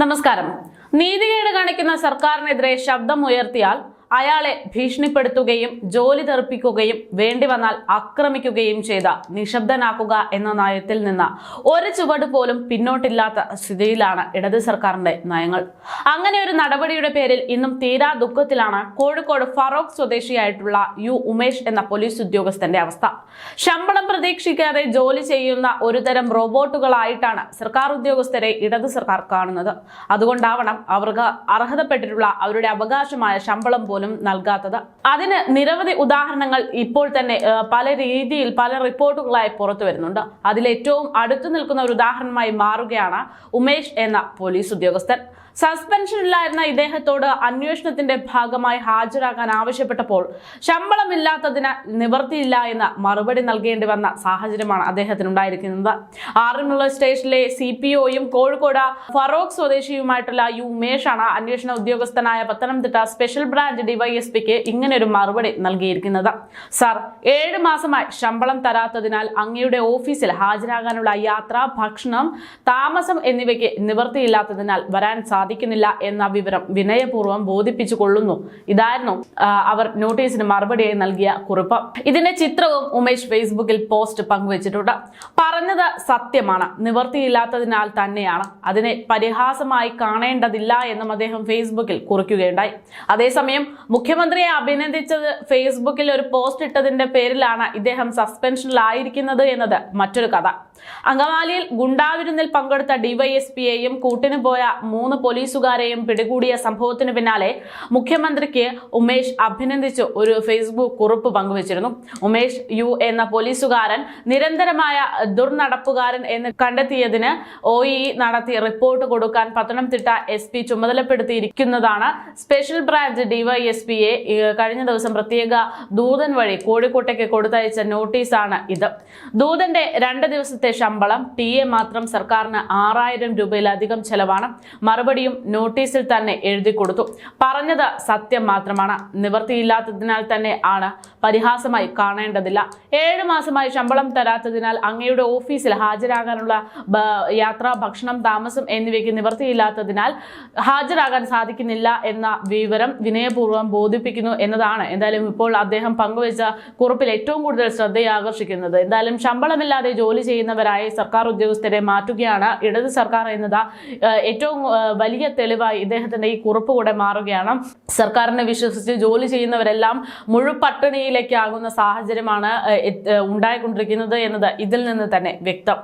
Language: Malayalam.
നമസ്കാരം. നീതികേട് കാണിക്കുന്ന സർക്കാരിനെതിരെ ശബ്ദമുയർത്തിയാൽ അയാളെ ഭീഷണിപ്പെടുത്തുകയും ജോലി തെറിപ്പിക്കുകയും വേണ്ടി വന്നാൽ ആക്രമിക്കുകയും ചെയ്ത നിശബ്ദനാക്കുക എന്ന നയത്തിൽ നിന്ന് ഒരു ചുവട് പോലും പിന്നോട്ടില്ലാത്ത സ്ഥിതിയിലാണ് ഇടത് സർക്കാരിന്റെ നയങ്ങൾ. അങ്ങനെ ഒരു നടപടിയുടെ പേരിൽ ഇന്നും തീരാ ദുഃഖത്തിലാണ് കോഴിക്കോട് ഫറോക്ക് സ്വദേശിയായിട്ടുള്ള യു ഉമേഷ് എന്ന പോലീസ് ഉദ്യോഗസ്ഥന്റെ അവസ്ഥ. ശമ്പളം പ്രതീക്ഷിക്കാതെ ജോലി ചെയ്യുന്ന ഒരുതരം റോബോട്ടുകളായിട്ടാണ് സർക്കാർ ഉദ്യോഗസ്ഥരെ ഇടത് സർക്കാർ കാണുന്നത്. അതുകൊണ്ടാവണം അവർക്ക് അർഹതപ്പെട്ടിട്ടുള്ള അവരുടെ അവകാശമായ ശമ്പളം നൽകാത്തത്. അതിന് നിരവധി ഉദാഹരണങ്ങൾ ഇപ്പോൾ തന്നെ പല രീതിയിൽ പല റിപ്പോർട്ടുകളായി പുറത്തു വരുന്നുണ്ട്. അതിലേറ്റവും അടുത്തു നിൽക്കുന്ന ഒരു ഉദാഹരണമായി മാറുകയാണ് ഉമേഷ് എന്ന പോലീസ് ഉദ്യോഗസ്ഥൻ. സസ്പെൻഷനിലായിരുന്ന ഇദ്ദേഹത്തോട് അന്വേഷണത്തിന്റെ ഭാഗമായി ഹാജരാകാൻ ആവശ്യപ്പെട്ടപ്പോൾ ശമ്പളമില്ലാത്തതിന് നിവർത്തിയില്ല എന്ന് മറുപടി നൽകേണ്ടി വന്ന സാഹചര്യമാണ് അദ്ദേഹത്തിനുണ്ടായിരിക്കുന്നത്. ആറന്മുള സ്റ്റേഷനിലെ സി പി ഒയും കോഴിക്കോട് ഫറോക്ക് സ്വദേശിയുമായിട്ടുള്ള യു ഉമേഷാണ് അന്വേഷണ ഉദ്യോഗസ്ഥനായ പത്തനംതിട്ട സ്പെഷ്യൽ ബ്രാഞ്ച് ഡിവൈഎസ്പിക്ക് ഇങ്ങനൊരു മറുപടി നൽകിയിരിക്കുന്നത്. സാർ ഏഴ് മാസമായി ശമ്പളം തരാത്തതിനാൽ അങ്ങയുടെ ഓഫീസിൽ ഹാജരാകാനുള്ള യാത്ര ഭക്ഷണം താമസം എന്നിവയ്ക്ക് നിവൃത്തിയില്ലാത്തതിനാൽ വരാൻ സാധിക്കുന്നില്ല എന്ന വിവരം വിനയപൂർവം ബോധിപ്പിച്ചു കൊള്ളുന്നു. ഇതായിരുന്നു അവർ നോട്ടീസിന് മറുപടിയായി നൽകിയ കുറിപ്പ്. ഇതിന്റെ ചിത്രവും ഉമേഷ് ഫേസ്ബുക്കിൽ പോസ്റ്റ് പങ്കുവച്ചിട്ടുണ്ട്. പറഞ്ഞത് സത്യമാണ് നിവർത്തിയില്ലാത്തതിനാൽ തന്നെയാണ്. അതിനെ പരിഹാസമായി കാണേണ്ടതില്ല എന്നും അദ്ദേഹം ഫേസ്ബുക്കിൽ കുറിക്കുകയുണ്ടായി. അതേസമയം മുഖ്യമന്ത്രിയെ അഭിനന്ദിച്ചത് ഫേസ്ബുക്കിൽ ഒരു പോസ്റ്റ് ഇട്ടതിന്റെ പേരിലാണ് ഇദ്ദേഹം സസ്പെൻഷനിലായിരിക്കുന്നത് എന്നത് മറ്റൊരു കഥ. അങ്കമാലിയിൽ ഗുണ്ടാവിരുന്നിൽ പങ്കെടുത്ത ഡിവൈഎസ്പിയെയും കൂട്ടിനു പോയ മൂന്ന് പോലീസുകാരെയും പിടികൂടിയ സംഭവത്തിന് പിന്നാലെ മുഖ്യമന്ത്രിക്ക് ഉമേഷ് അഭിനന്ദിച്ച് ഒരു ഫേസ്ബുക്ക് കുറിപ്പ് പങ്കുവച്ചിരുന്നു. ഉമേഷ് യു എന്ന പോലീസുകാരൻ നിരന്തരമായ ദുർനടപ്പുകാരൻ എന്ന് കണ്ടെത്തിയതിന് ഒ നടത്തി റിപ്പോർട്ട് കൊടുക്കാൻ പത്തനംതിട്ട എസ് പി ചുമതലപ്പെടുത്തിയിരിക്കുന്നതാണ്. സ്പെഷ്യൽ ബ്രാഞ്ച് ഡിവൈഎസ്പിയെ കഴിഞ്ഞ ദിവസം പ്രത്യേക ദൂതൻ വഴി കോഴിക്കോട്ടേക്ക് കൊടുത്തയച്ച നോട്ടീസാണ് ഇത്. ദൂതന്റെ രണ്ട് ദിവസത്തെ ശമ്പളം ടി എ മാത്രം സർക്കാരിന് ആറായിരം രൂപയിലധികം ചെലവാണ്. മറുപടിയും നോട്ടീസിൽ തന്നെ എഴുതി കൊടുത്തു. പറഞ്ഞത് സത്യം മാത്രമാണ്. നിവർത്തിയില്ലാത്തതിനാൽ തന്നെ ആണ് പരിഹാസമായി കാണേണ്ടതില്ല. ഏഴ് മാസമായി ശമ്പളം തരാത്തതിനാൽ അങ്ങയുടെ ഓഫീസിൽ ഹാജരാകാനുള്ള യാത്ര ഭക്ഷണം താമസം എന്നിവയ്ക്ക് നിവർത്തിയില്ലാത്തതിനാൽ ഹാജരാകാൻ സാധിക്കുന്നില്ല എന്ന വിവരം വിനയപൂർവം ബോധിപ്പിക്കുന്നു എന്നതാണ് എന്തായാലും ഇപ്പോൾ അദ്ദേഹം പങ്കുവച്ച കുറിപ്പിൽ ഏറ്റവും കൂടുതൽ ശ്രദ്ധയാകർഷിക്കുന്നത്. എന്തായാലും ശമ്പളമില്ലാതെ ജോലി ചെയ്യുന്നവരായ സർക്കാർ ഉദ്യോഗസ്ഥരെ മാറ്റുകയാണ് ഇടത് സർക്കാർ എന്നത് ഏറ്റവും ഏഹ്, വലിയ തെളിവായി ഇദ്ദേഹത്തിന്റെ ഈ കുറിപ്പ് കൂടെ മാറുകയാണ്. സർക്കാരിനെ വിശ്വസിച്ച് ജോലി ചെയ്യുന്നവരെല്ലാം മുഴുപട്ടിണിയിലേക്കാകുന്ന സാഹചര്യമാണ് ഉണ്ടായിക്കൊണ്ടിരിക്കുന്നത് എന്നത് ഇതിൽ നിന്ന് തന്നെ വ്യക്തം.